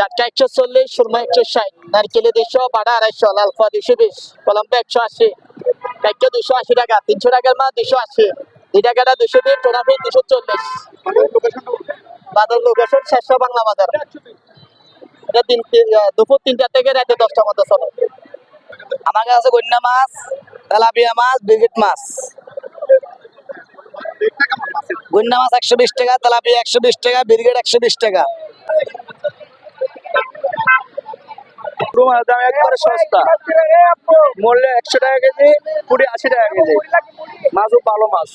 জাটকা একশো চল্লিশ, সুরমা একশো ষাট, নারকেলে দুশো বাড়া আড়াইশো লালফা দুশো বিশ, কলম্বো একশো আশি কাইকে দুশো আশি টাকা, তিনশো টাকার মাছ দুশো আশি, দুই টাকাটা দুশো বিশ টোনাফি দুশো চল্লিশ। বাজার লোকেশন শেষশো বাংলা বাজার। এটা তিন দুপুর তিনটা থেকে রাতে দশটা মতো চলে। আমার কাছে গন্যা মাছ, তেলাপিয়া মাছ ব্রিগেড মাছ। গন্যা মাছ একশো বিশ টাকা, তেলাপিয়া একশো বিশ টাকা, ব্রিগেড একশো বিশ টাকা। দাম একবারে সস্তা। একশো টাকা কেজি, কুড়ি আশি টাকা কেজি। মাছও ভালো মাছ।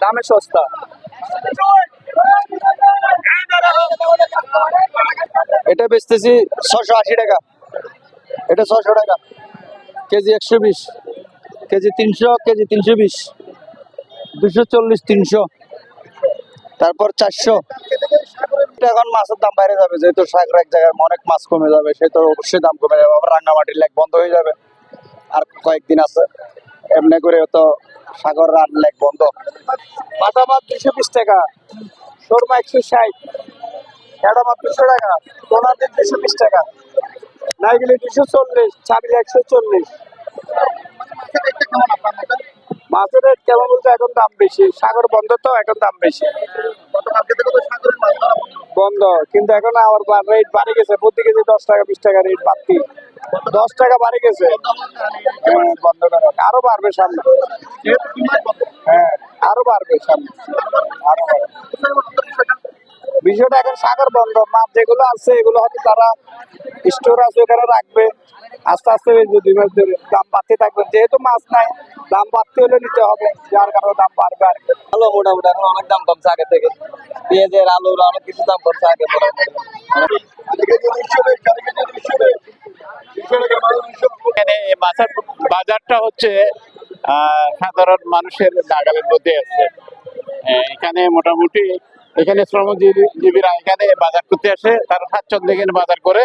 দামে সস্তা। এটা বেচতেছি ছশো আশি টাকা। এটা ছশো টাকা। কেজি একশো বিশ। কেজি তিনশো কেজি তিনশো বিশ। দুশো চল্লিশ, তিনশো। তারপর চারশো। এখন মাছের দাম বাইরে যাবে, যেহেতু সাগর এক জায়গায় অনেক মাছ কমে যাবে সে তো অবশ্যই দাম কমে যাবে, আবার রাঙ্গামাটির লেক বন্ধ হয়ে যাবে। আর কয়েকদিন আছে, এমনি করে তো সাগর আর লেক বন্ধ। মাথা মাছ দুশো বিশ টাকা, শোরমা একশো ষাট এটা মাছ দুশো টাকা টোনাতে দুশো বিশ টাকা, নাইগুলি দুশো চল্লিশ, ছাগলি একশো চল্লিশ। মাছের রেট কেমন বলতে এখন দাম বেশি? সাগর বন্ধ তো এখন দাম বেশি। বন্ধ কিন্তু এখন আবার রেট বাড়ে গেছে। প্রতি কেজি দশ টাকা বিশ টাকা রেট বাড়তি। দশ টাকা বাড়ে গেছে। হ্যাঁ, বন্ধ করে আরও বাড়বে সামনে। হ্যাঁ আরও বাড়বে সামনে। আরও বাড়বে। বিষয়টা এখন সাগর বন্ধ মাছ যেগুলো আছে এগুলো হয়তো তারা স্টোর আছে ওখানে রাখবে। আস্তে আস্তে যদি মাছ ধরে দাম বাড়তে থাকবে। যেহেতু মাছ নাই দাম বাড়তে হলে নিতে হবে যার কারণে দাম বাড়বে আর। ভালো মোটামুটি এখন অনেক দাম কমছে আগে থেকে। পেঁয়াজের আলুর অনেক কিছু দাম কমছে আগে মাছের বাজারটা হচ্ছে আহ, সাধারণ মানুষের নাগালের মধ্যে আছে। এখানে মোটামুটি এখানে শ্রমজীবীরা এখানে বাজার করতে আসে তারা স্বাচ্ছন্দ্যে এখানে বাজার করে।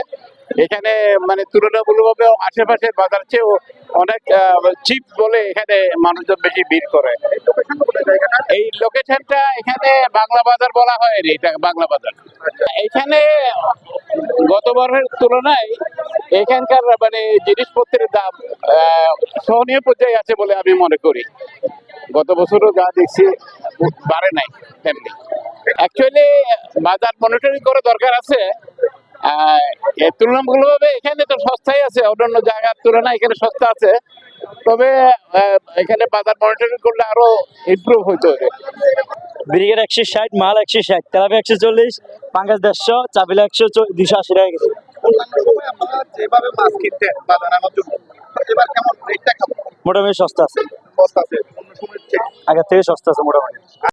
এখানে মানে তুলনামূলকভাবে আশেপাশের বাজার চেয়েও অনেক চিপ বলে এখানে মানুষজন বেশি ভিড় করে। এই লোকেশনটা এখানে বাংলা বাজার বলা হয় এটা বাংলা বাজার। এখানে গতবারের তুলনায় এখানকার মানে জিনিসপত্রের দাম সহনীয় পর্যায়ে আছে বলে আমি মনে করি। গত বছরও যা দেখছি, বাড়ে নাই তেমনি। অ্যাকচুয়ালি বাজার মনিটরিং করা দরকার আছে তুলনামূলকভাবে এখানে তো সস্তাই আছে অন্যান্য জায়গার তুলনায় এখানে সস্তা আছে। তবে এখানে বাজার মনিটরিং করলে আরও ইমপ্রুভ হইতে হবে। ব্রিগেড একশো ষাট মাল একশো ষাট তেলাপি একশো চল্লিশ পাঙ্গাস দেড়শো চাবিলা একশো দুশো আশি টাকা কেজি। যেভাবে মাছ কিনতেন বাজার এবার কেমন মোটামুটি সস্তা আছে। সস্তা আছে অন্য সময়ের চেয়ে আগের থেকে সস্তা আছে মোটামুটি।